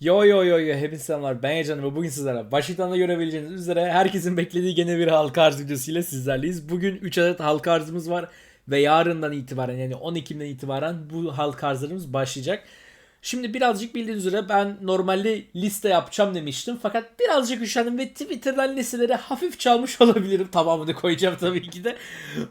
Yo yo yo yo hepinize selamlar ben Yacan ve bugün sizlere başlıktan görebileceğiniz üzere herkesin beklediği gene bir halka arz videosuyla sizlerleyiz. Bugün 3 adet halka arzımız var ve yarından itibaren yani 10 Ekim'den itibaren bu halka arzlarımız başlayacak. Şimdi birazcık bildiğiniz üzere ben normalde liste yapacağım demiştim fakat birazcık üşendim ve Twitter'dan listeleri hafif çalmış olabilirim. Tamamını koyacağım tabii ki de.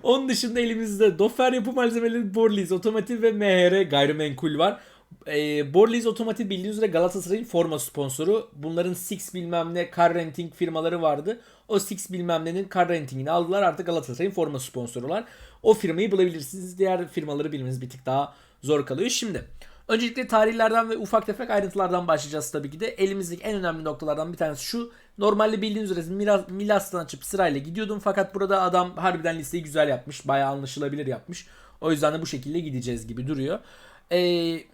Onun dışında elimizde Dofer yapı malzemeleri, Borliz, Otomotiv ve MHR gayrimenkul var. E, Borliz Otomotiv bildiğiniz üzere Galatasaray'ın forma sponsoru. Bunların Six bilmem ne car renting firmaları vardı. O Six bilmem ne'nin car rentingini aldılar artık Galatasaray'ın forma sponsorular. O firmayı bulabilirsiniz. Diğer firmaları bilmeniz bir tık daha zor kalıyor. Şimdi öncelikle tarihlerden ve ufak tefek ayrıntılardan başlayacağız tabii ki de. Elimizdeki en önemli noktalardan bir tanesi şu. Normalde bildiğiniz üzere Milas, Milas'tan açıp sırayla gidiyordum fakat burada adam harbiden listeyi güzel yapmış. Bayağı anlaşılabilir yapmış. O yüzden de bu şekilde gideceğiz gibi duruyor. Eee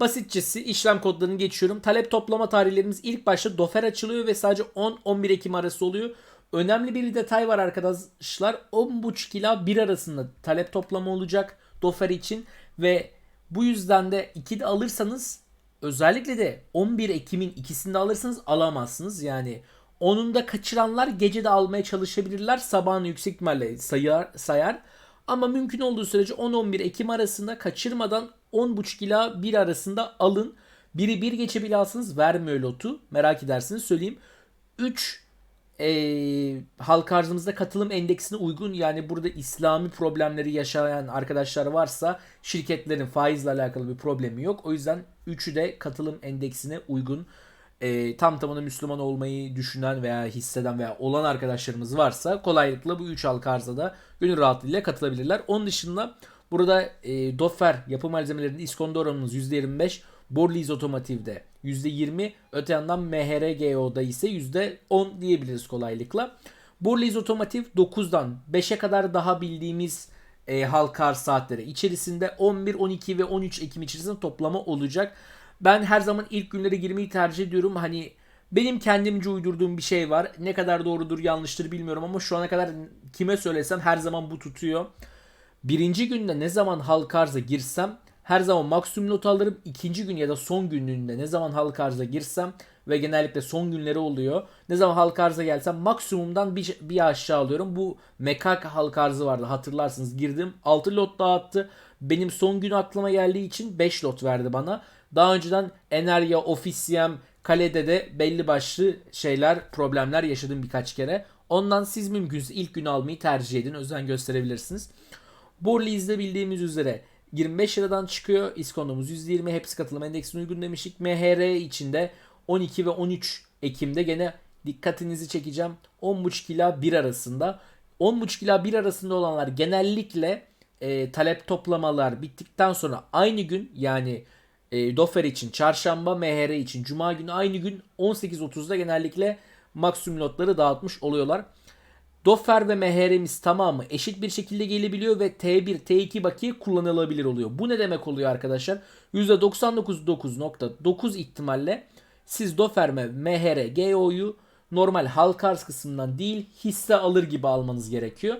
Basitçesi işlem kodlarını geçiyorum. Talep toplama tarihlerimiz ilk başta dofer açılıyor ve sadece 10-11 Ekim arası oluyor. Önemli bir detay var arkadaşlar. 10.5 ila 1 arasında talep toplama olacak dofer için ve bu yüzden de 2'de alırsanız özellikle de 11 Ekim'in ikisinde alırsanız alamazsınız. Yani onun da kaçıranlar gece de almaya çalışabilirler. Sabahını yüksek ihtimalle sayar, sayar. Ama mümkün olduğu sürece 10-11 Ekim arasında kaçırmadan 10.5 ila 1 arasında alın. Biri 1 geçe bile alsanız vermiyor lotu. Merak edersiniz söyleyeyim. 3 e, halk arzımızda katılım endeksine uygun yani burada İslami problemleri yaşayan arkadaşlar varsa şirketlerin faizle alakalı bir problemi yok. O yüzden 3'ü de katılım endeksine uygun e, tam tamına Müslüman olmayı düşünen veya hisseden veya olan arkadaşlarımız varsa kolaylıkla bu 3 halka arza da gönül rahatlığıyla katılabilirler. Onun dışında burada e, Dofer yapı malzemelerinin iskonto oranımız %25, Borliz Otomotiv'de %20, öte yandan MHRGO'da ise %10 diyebiliriz kolaylıkla. Borliz Otomotiv 9'dan 5'e kadar daha bildiğimiz e, halka saatleri içerisinde 11, 12 ve 13 Ekim içerisinde toplama olacak. Ben her zaman ilk günlere girmeyi tercih ediyorum. Hani benim kendimce uydurduğum bir şey var. Ne kadar doğrudur yanlıştır bilmiyorum ama şu ana kadar kime söylesem her zaman bu tutuyor. Birinci günde ne zaman halka arza girsem her zaman maksimum not alırım. İkinci gün ya da son günlüğünde ne zaman halka arza girsem ve genellikle son günleri oluyor. Ne zaman halka arza gelsem maksimumdan bir, bir aşağı alıyorum. Bu mekak halka arzı vardı hatırlarsınız girdim 6 lot dağıttı. Benim son gün aklıma geldiği için 5 lot verdi bana. Daha önceden Enerya, Ofisiyem, Kale'de de belli başlı şeyler, problemler yaşadım birkaç kere. Ondan siz mümkünse ilk günü almayı tercih edin. Özen gösterebilirsiniz. Borli'de bildiğimiz üzere 25 liradan çıkıyor. İskontomuz %20. Hepsi katılım endeksine uygun demiştik. MHR içinde 12 ve 13 Ekim'de gene dikkatinizi çekeceğim. 10.5 ila 1 arasında. 10.5 ila 1 arasında olanlar genellikle e, talep toplamalar bittikten sonra aynı gün yani e, Dofer için çarşamba, MHR için cuma günü aynı gün 18.30'da genellikle maksimum lotları dağıtmış oluyorlar. Dofer ve MHR'miz tamamı eşit bir şekilde gelebiliyor ve T1, T2 bakiye kullanılabilir oluyor. Bu ne demek oluyor arkadaşlar? %99.9 ihtimalle siz Dofer ve MHR, GO'yu normal halka arz kısmından değil hisse alır gibi almanız gerekiyor.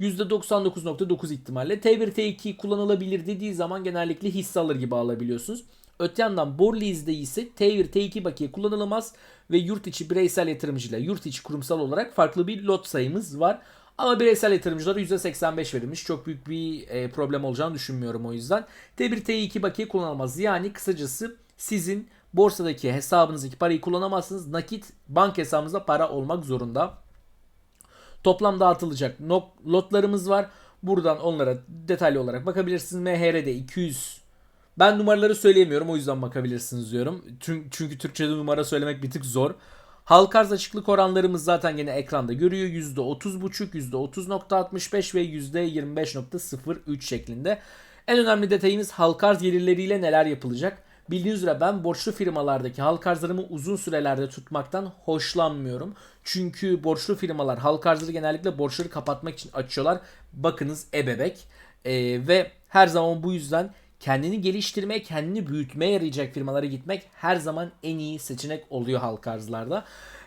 %99.9 ihtimalle T1 T2 kullanılabilir dediği zaman genellikle hisse alır gibi alabiliyorsunuz. Öte yandan Borleas'de ise T1 T2 bakiye kullanılamaz ve yurt içi bireysel yatırımcıyla yurt içi kurumsal olarak farklı bir lot sayımız var. Ama bireysel yatırımcılara %85 verilmiş. Çok büyük bir e, problem olacağını düşünmüyorum o yüzden. T1 T2 bakiye kullanılmaz. Yani kısacası sizin borsadaki hesabınızdaki parayı kullanamazsınız. Nakit bank hesabınızda para olmak zorunda. Toplam dağıtılacak lotlarımız var. Buradan onlara detaylı olarak bakabilirsiniz. MHR'de 200 ben numaraları söyleyemiyorum o yüzden bakabilirsiniz diyorum. Çünkü Türkçe'de numara söylemek bir tık zor. Halk arz açıklık oranlarımız zaten yine ekranda görüyor. %30.5, %30.65 ve %25.03 şeklinde. En önemli detayımız halk arz gelirleriyle neler yapılacak. Bildiğiniz üzere ben borçlu firmalardaki halk arzlarımı uzun sürelerde tutmaktan hoşlanmıyorum. Çünkü borçlu firmalar halk arzları genellikle borçları kapatmak için açıyorlar. Bakınız ebebek. Ee, ve her zaman bu yüzden kendini geliştirmeye, kendini büyütmeye yarayacak firmalara gitmek her zaman en iyi seçenek oluyor halka arzlarda.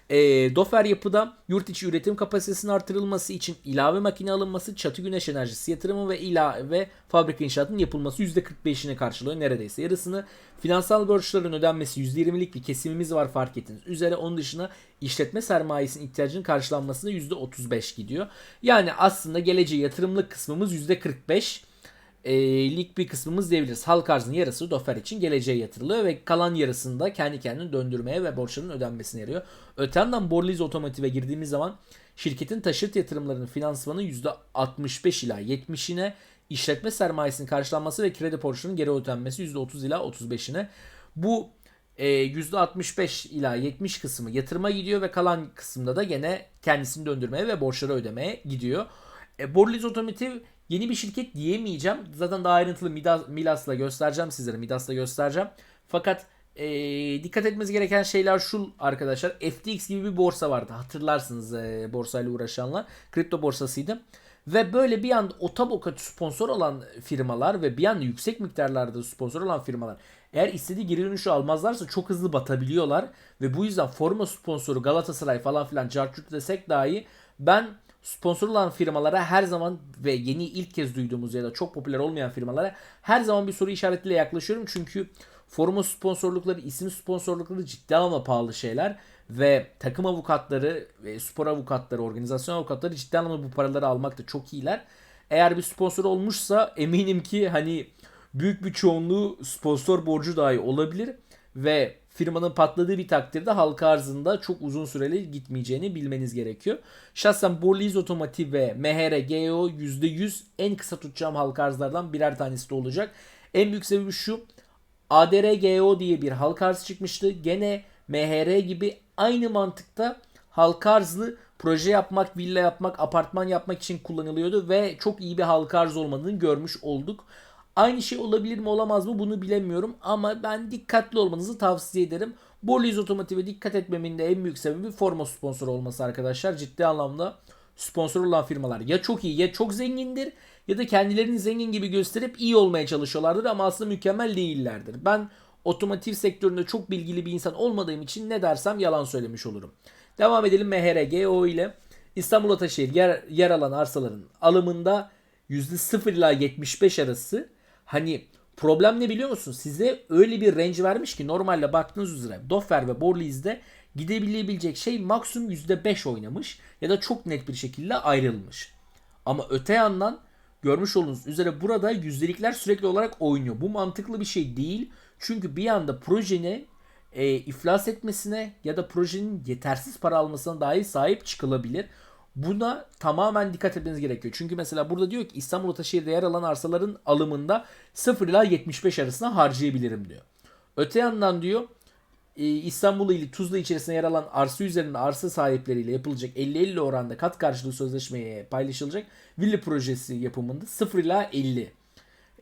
E, Dofer yapıda yurt içi üretim kapasitesinin artırılması için ilave makine alınması, çatı güneş enerjisi yatırımı ve ilave fabrika inşaatının yapılması %45'ini karşılıyor. Neredeyse yarısını. Finansal borçların ödenmesi %20'lik bir kesimimiz var fark ettiniz. Üzere onun dışına işletme sermayesinin ihtiyacının karşılanmasına %35 gidiyor. Yani aslında geleceğe yatırımlık kısmımız %45 e, lik bir kısmımız diyebiliriz. Halk arzının yarısı Dofer için geleceğe yatırılıyor ve kalan yarısında kendi kendini döndürmeye ve borçların ödenmesine yarıyor. Öte yandan Borliz Otomotiv'e girdiğimiz zaman şirketin taşıt yatırımlarının finansmanı %65 ila 70'ine, işletme sermayesinin karşılanması ve kredi borçlarının geri ödenmesi %30 ila 35'ine. Bu e, %65 ila 70 kısmı yatırıma gidiyor ve kalan kısımda da gene kendisini döndürmeye ve borçları ödemeye gidiyor. E, Borliz Otomotiv yeni bir şirket diyemeyeceğim. Zaten daha ayrıntılı Midas, Milas'la göstereceğim sizlere. Midas'la göstereceğim. Fakat e, dikkat etmeniz gereken şeyler şu arkadaşlar. FTX gibi bir borsa vardı. Hatırlarsınız e, borsayla uğraşanlar. Kripto borsasıydı. Ve böyle bir anda otaboka sponsor olan firmalar ve bir anda yüksek miktarlarda sponsor olan firmalar eğer istediği geri dönüşü almazlarsa çok hızlı batabiliyorlar. Ve bu yüzden forma sponsoru Galatasaray falan filan cartçut desek dahi ben sponsor olan firmalara her zaman ve yeni ilk kez duyduğumuz ya da çok popüler olmayan firmalara her zaman bir soru işaretiyle yaklaşıyorum. Çünkü forma sponsorlukları, isim sponsorlukları ciddi anlamda pahalı şeyler ve takım avukatları ve spor avukatları, organizasyon avukatları ciddi anlamda bu paraları almakta çok iyiler. Eğer bir sponsor olmuşsa eminim ki hani büyük bir çoğunluğu sponsor borcu dahi olabilir ve firmanın patladığı bir takdirde halka arzında çok uzun süreli gitmeyeceğini bilmeniz gerekiyor. Şahsen Borliz Otomotiv ve MHR GEO %100 en kısa tutacağım halka arzlardan birer tanesi de olacak. En büyük sebebi şu. ADR GEO diye bir halka arz çıkmıştı. Gene MHR gibi aynı mantıkta halka arzlı proje yapmak, villa yapmak, apartman yapmak için kullanılıyordu ve çok iyi bir halka arz olmadığını görmüş olduk. Aynı şey olabilir mi olamaz mı bunu bilemiyorum ama ben dikkatli olmanızı tavsiye ederim. Borliz Otomotiv'e dikkat etmemin de en büyük sebebi forma sponsoru olması arkadaşlar. Ciddi anlamda sponsor olan firmalar ya çok iyi ya çok zengindir ya da kendilerini zengin gibi gösterip iyi olmaya çalışıyorlardır ama aslında mükemmel değillerdir. Ben otomotiv sektöründe çok bilgili bir insan olmadığım için ne dersem yalan söylemiş olurum. Devam edelim MHRGO ile. İstanbul Ataşehir yer, yer alan arsaların alımında %0 ila 75 arası Hani problem ne biliyor musun? Size öyle bir range vermiş ki normalde baktığınız üzere Doffer ve Borliz'de gidebilebilecek şey maksimum %5 oynamış ya da çok net bir şekilde ayrılmış. Ama öte yandan görmüş olduğunuz üzere burada yüzdelikler sürekli olarak oynuyor. Bu mantıklı bir şey değil. Çünkü bir anda projenin e, iflas etmesine ya da projenin yetersiz para almasına dahi sahip çıkılabilir. Buna tamamen dikkat etmeniz gerekiyor. Çünkü mesela burada diyor ki İstanbul Ataşehir'de yer alan arsaların alımında 0 ila 75 arasında harcayabilirim diyor. Öte yandan diyor e, İstanbul ili Tuzla içerisinde yer alan arsa üzerinde arsa sahipleriyle yapılacak 50-50 oranda kat karşılığı sözleşmeye paylaşılacak villa projesi yapımında 0 ila 50.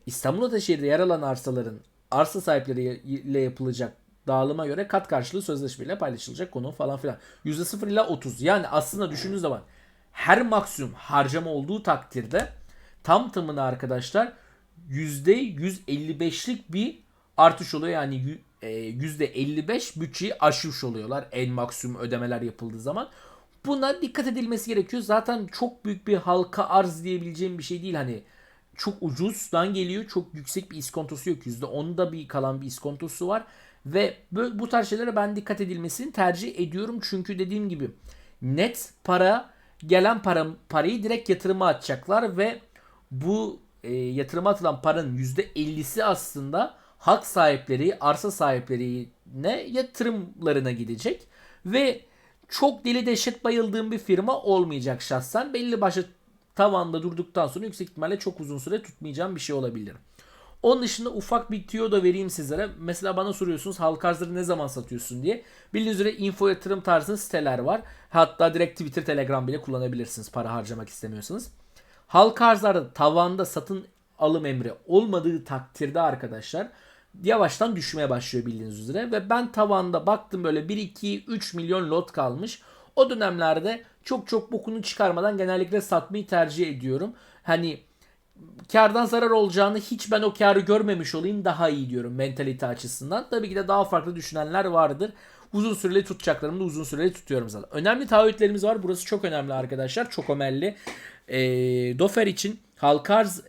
İstanbul Ataşehir'de yer alan arsaların arsa sahipleriyle yapılacak dağılıma göre kat karşılığı sözleşmeyle paylaşılacak konu falan filan. %0 ila 30. Yani aslında düşündüğünüz zaman her maksimum harcama olduğu takdirde tam tamına arkadaşlar %155'lik bir artış oluyor. Yani %55 e, bütçeyi aşmış oluyorlar en maksimum ödemeler yapıldığı zaman. Buna dikkat edilmesi gerekiyor. Zaten çok büyük bir halka arz diyebileceğim bir şey değil. Hani çok ucuzdan geliyor. Çok yüksek bir iskontosu yok. %10'da bir kalan bir iskontosu var. Ve bu tarz şeylere ben dikkat edilmesini tercih ediyorum. Çünkü dediğim gibi net para gelen para, parayı direkt yatırıma atacaklar ve bu e, yatırıma atılan paranın %50'si aslında hak sahipleri, arsa sahiplerine yatırımlarına gidecek ve çok deli dehşet bayıldığım bir firma olmayacak şahsen. Belli başlı tavanda durduktan sonra yüksek ihtimalle çok uzun süre tutmayacağım bir şey olabilir. Onun dışında ufak bir tüyo da vereyim sizlere. Mesela bana soruyorsunuz halka arzları ne zaman satıyorsun diye. Bildiğiniz üzere info yatırım tarzı siteler var. Hatta direkt Twitter, Telegram bile kullanabilirsiniz para harcamak istemiyorsanız. Halka arzlarda tavanda satın alım emri olmadığı takdirde arkadaşlar yavaştan düşmeye başlıyor bildiğiniz üzere. Ve ben tavanda baktım böyle 1, 2, 3 milyon lot kalmış. O dönemlerde çok çok bokunu çıkarmadan genellikle satmayı tercih ediyorum. Hani kardan zarar olacağını hiç ben o karı görmemiş olayım daha iyi diyorum mentalite açısından. Tabii ki de daha farklı düşünenler vardır. Uzun süreli tutacaklarımı da uzun süreli tutuyorum zaten. Önemli taahhütlerimiz var. Burası çok önemli arkadaşlar. Çok önemli. E, Dofer için halka arz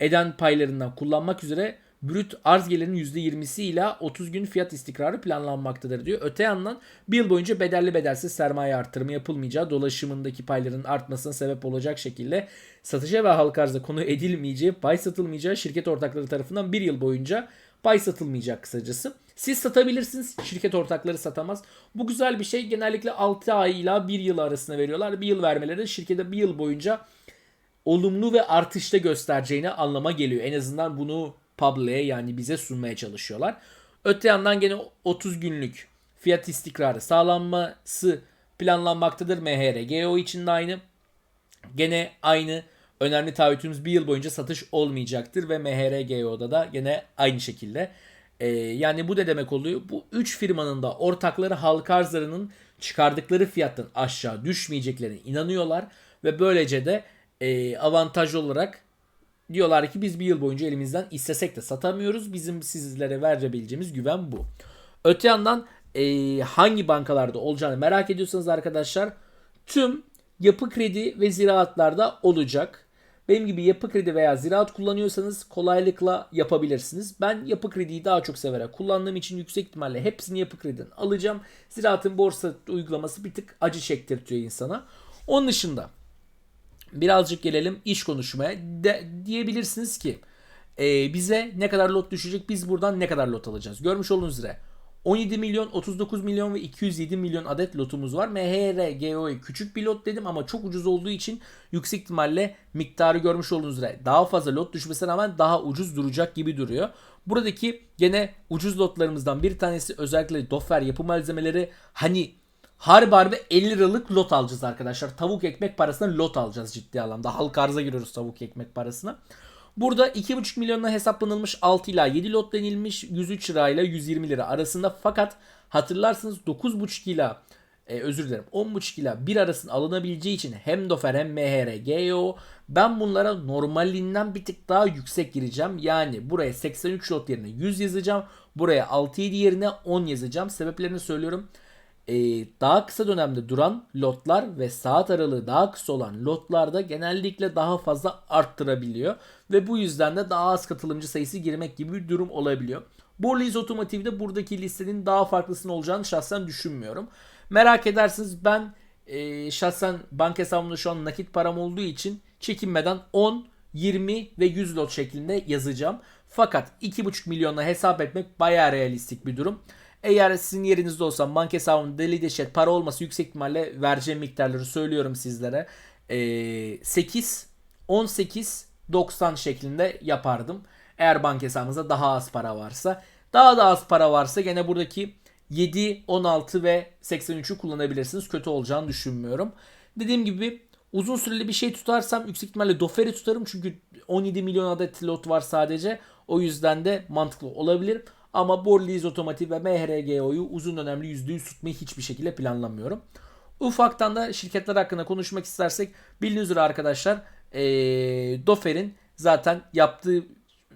eden paylarından kullanmak üzere brüt arz gelirinin %20'si ile 30 gün fiyat istikrarı planlanmaktadır diyor. Öte yandan bir yıl boyunca bedelli bedelsiz sermaye artırımı yapılmayacağı, dolaşımındaki payların artmasına sebep olacak şekilde satışa ve halka arza konu edilmeyeceği, pay satılmayacağı şirket ortakları tarafından bir yıl boyunca pay satılmayacak kısacası. Siz satabilirsiniz, şirket ortakları satamaz. Bu güzel bir şey. Genellikle 6 ay ile 1 yıl arasında veriyorlar. Bir yıl vermeleri şirkete bir yıl boyunca olumlu ve artışta göstereceğini anlama geliyor. En azından bunu public'e yani bize sunmaya çalışıyorlar. Öte yandan gene 30 günlük fiyat istikrarı sağlanması planlanmaktadır. MHR GO için de aynı. Gene aynı önemli taahhütümüz bir yıl boyunca satış olmayacaktır ve MHR GO'da da gene aynı şekilde. Ee, yani bu ne demek oluyor? Bu 3 firmanın da ortakları halka arzlarının çıkardıkları fiyattan aşağı düşmeyeceklerine inanıyorlar ve böylece de e, avantajlı olarak diyorlar ki biz bir yıl boyunca elimizden istesek de satamıyoruz. Bizim sizlere verebileceğimiz güven bu. Öte yandan e, hangi bankalarda olacağını merak ediyorsanız arkadaşlar tüm yapı kredi ve ziraatlarda olacak. Benim gibi yapı kredi veya ziraat kullanıyorsanız kolaylıkla yapabilirsiniz. Ben yapı krediyi daha çok severek kullandığım için yüksek ihtimalle hepsini yapı krediden alacağım. Ziraatın borsa uygulaması bir tık acı çektirtiyor insana. Onun dışında birazcık gelelim iş konuşmaya. De, diyebilirsiniz ki e, bize ne kadar lot düşecek biz buradan ne kadar lot alacağız. Görmüş olduğunuz üzere 17 milyon, 39 milyon ve 207 milyon adet lotumuz var. MHR, GOE küçük bir lot dedim ama çok ucuz olduğu için yüksek ihtimalle miktarı görmüş olduğunuz üzere daha fazla lot düşmesine rağmen daha ucuz duracak gibi duruyor. Buradaki gene ucuz lotlarımızdan bir tanesi özellikle Dofer yapı malzemeleri hani Harbi harbi 50 liralık lot alacağız arkadaşlar. Tavuk ekmek parasına lot alacağız ciddi anlamda. Halk arıza giriyoruz tavuk ekmek parasına. Burada 2,5 milyonla hesaplanılmış 6 ila 7 lot denilmiş 103 lirayla 120 lira arasında. Fakat hatırlarsınız 9,5 ila e, özür dilerim 10,5 ila 1 arasında alınabileceği için hem Dofer hem MHR, GEO ben bunlara normalinden bir tık daha yüksek gireceğim. Yani buraya 83 lot yerine 100 yazacağım. Buraya 6-7 yerine 10 yazacağım. Sebeplerini söylüyorum e, daha kısa dönemde duran lotlar ve saat aralığı daha kısa olan lotlarda genellikle daha fazla arttırabiliyor. Ve bu yüzden de daha az katılımcı sayısı girmek gibi bir durum olabiliyor. Borliz Otomotiv'de buradaki listenin daha farklısının olacağını şahsen düşünmüyorum. Merak edersiniz ben e, şahsen banka hesabımda şu an nakit param olduğu için çekinmeden 10, 20 ve 100 lot şeklinde yazacağım. Fakat 2,5 milyonla hesap etmek bayağı realistik bir durum. Eğer sizin yerinizde olsam banka hesabımda deli deşet para olması yüksek ihtimalle vereceğim miktarları söylüyorum sizlere. Ee, 8, 18, 90 şeklinde yapardım. Eğer banka hesabınızda daha az para varsa. Daha da az para varsa gene buradaki 7, 16 ve 83'ü kullanabilirsiniz. Kötü olacağını düşünmüyorum. Dediğim gibi uzun süreli bir şey tutarsam yüksek ihtimalle Dofer'i tutarım. Çünkü 17 milyon adet lot var sadece. O yüzden de mantıklı olabilir. Ama Borliz Otomotiv ve MHRGO'yu uzun dönemli %100 tutmayı hiçbir şekilde planlamıyorum. Ufaktan da şirketler hakkında konuşmak istersek bildiğiniz üzere arkadaşlar e, Dofer'in zaten yaptığı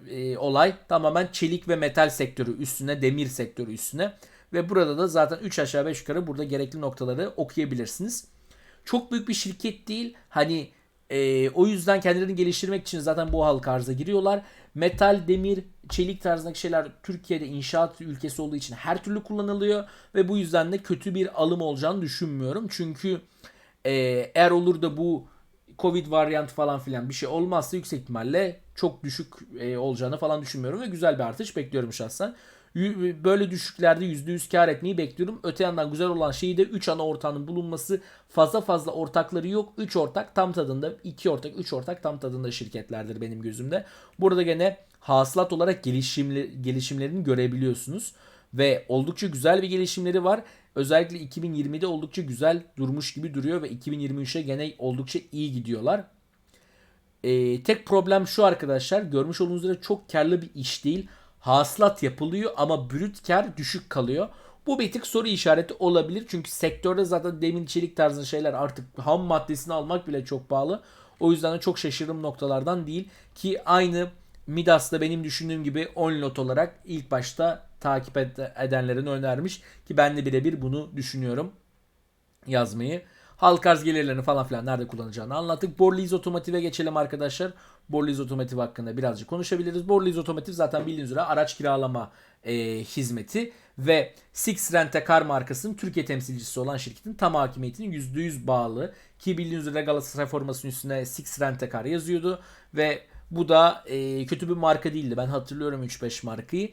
e, olay tamamen çelik ve metal sektörü üstüne, demir sektörü üstüne. Ve burada da zaten 3 aşağı 5 yukarı burada gerekli noktaları okuyabilirsiniz. Çok büyük bir şirket değil. Hani e, o yüzden kendilerini geliştirmek için zaten bu halka arıza giriyorlar. Metal, demir, çelik tarzındaki şeyler Türkiye'de inşaat ülkesi olduğu için her türlü kullanılıyor ve bu yüzden de kötü bir alım olacağını düşünmüyorum. Çünkü e, eğer olur da bu Covid varyant falan filan bir şey olmazsa yüksek ihtimalle çok düşük e, olacağını falan düşünmüyorum ve güzel bir artış bekliyorum şahsen. Böyle düşüklerde %100 kar etmeyi bekliyorum. Öte yandan güzel olan şeyi de 3 ana ortağının bulunması. Fazla fazla ortakları yok. 3 ortak tam tadında, 2 ortak, 3 ortak tam tadında şirketlerdir benim gözümde. Burada gene hasılat olarak gelişimli, gelişimlerini görebiliyorsunuz. Ve oldukça güzel bir gelişimleri var. Özellikle 2020'de oldukça güzel durmuş gibi duruyor ve 2023'e gene oldukça iyi gidiyorlar. Ee, tek problem şu arkadaşlar görmüş olduğunuz üzere çok karlı bir iş değil hasılat yapılıyor ama brüt kar düşük kalıyor. Bu bir tık soru işareti olabilir. Çünkü sektörde zaten demir çelik tarzı şeyler artık ham maddesini almak bile çok pahalı. O yüzden de çok şaşırdığım noktalardan değil ki aynı Midas'ta benim düşündüğüm gibi 10 lot olarak ilk başta takip ed- edenlerin önermiş ki ben de birebir bunu düşünüyorum yazmayı. Halk arz gelirlerini falan filan nerede kullanacağını anlattık. Borliz Otomotiv'e geçelim arkadaşlar. Borliz Otomotiv hakkında birazcık konuşabiliriz. Borliz Otomotiv zaten bildiğiniz üzere araç kiralama e, hizmeti ve Six Rent a Car markasının Türkiye temsilcisi olan şirketin tam hakimiyetinin %100 bağlı. Ki bildiğiniz üzere Galatasaray formasının üstüne Six Rent a Car yazıyordu ve bu da e, kötü bir marka değildi. Ben hatırlıyorum 3-5 markayı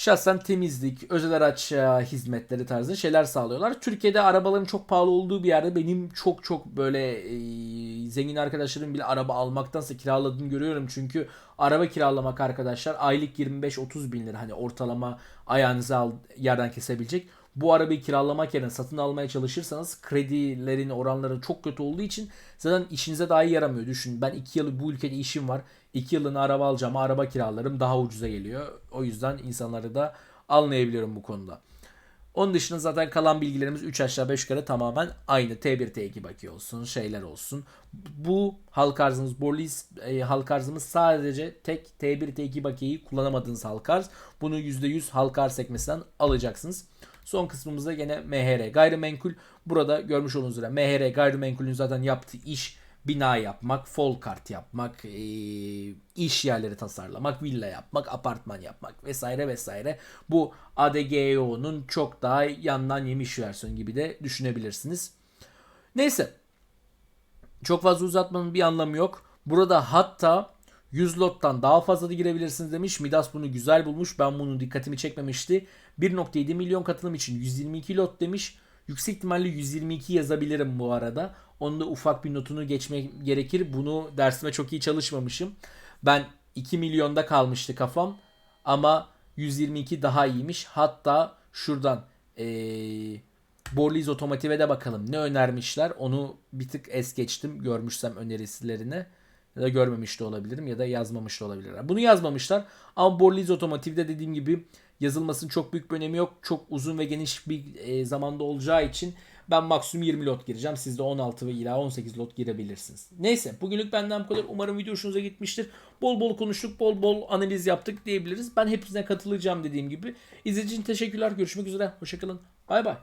şahsen temizlik, özel araç hizmetleri tarzı şeyler sağlıyorlar. Türkiye'de arabaların çok pahalı olduğu bir yerde benim çok çok böyle e, zengin arkadaşlarım bile araba almaktansa kiraladığını görüyorum. Çünkü araba kiralamak arkadaşlar aylık 25-30 bin lira hani ortalama ayağınızı al, yerden kesebilecek. Bu arabayı kiralamak yerine satın almaya çalışırsanız kredilerin oranları çok kötü olduğu için zaten işinize dahi yaramıyor. Düşün ben 2 yıl bu ülkede işim var. 2 yılını araba alacağım araba kiralarım daha ucuza geliyor. O yüzden insanları da anlayabiliyorum bu konuda. Onun dışında zaten kalan bilgilerimiz 3 aşağı 5 yukarı tamamen aynı. T1 T2 bakiye olsun şeyler olsun. Bu halk arzımız Borlis e, halk arzımız sadece tek T1 T2 bakiyeyi kullanamadığınız halk arz. Bunu %100 halk arz sekmesinden alacaksınız. Son kısmımızda gene MHR gayrimenkul. Burada görmüş olduğunuz üzere MHR gayrimenkulün zaten yaptığı iş bina yapmak, fol kart yapmak, e, iş yerleri tasarlamak, villa yapmak, apartman yapmak vesaire vesaire. Bu ADGO'nun çok daha yandan yemiş versiyonu gibi de düşünebilirsiniz. Neyse. Çok fazla uzatmanın bir anlamı yok. Burada hatta 100 lottan daha fazla da girebilirsiniz demiş. Midas bunu güzel bulmuş. Ben bunu dikkatimi çekmemişti. 1.7 milyon katılım için 122 lot demiş. Yüksek ihtimalle 122 yazabilirim bu arada. Onun da ufak bir notunu geçmek gerekir. Bunu dersime çok iyi çalışmamışım. Ben 2 milyonda kalmıştı kafam. Ama 122 daha iyiymiş. Hatta şuradan ee, Borliz Otomotiv'e de bakalım. Ne önermişler? Onu bir tık es geçtim. Görmüşsem önerisilerini. Ya da görmemiş de olabilirim ya da yazmamış da olabilirler. Bunu yazmamışlar. Ama Borliz Otomotiv'de dediğim gibi yazılmasının çok büyük bir önemi yok. Çok uzun ve geniş bir e, zamanda olacağı için ben maksimum 20 lot gireceğim. Siz de 16 ve ila 18 lot girebilirsiniz. Neyse bugünlük benden bu kadar. Umarım video hoşunuza gitmiştir. Bol bol konuştuk, bol bol analiz yaptık diyebiliriz. Ben hepsine katılacağım dediğim gibi. İzlediğiniz için teşekkürler. Görüşmek üzere. Hoşçakalın. Bay bay.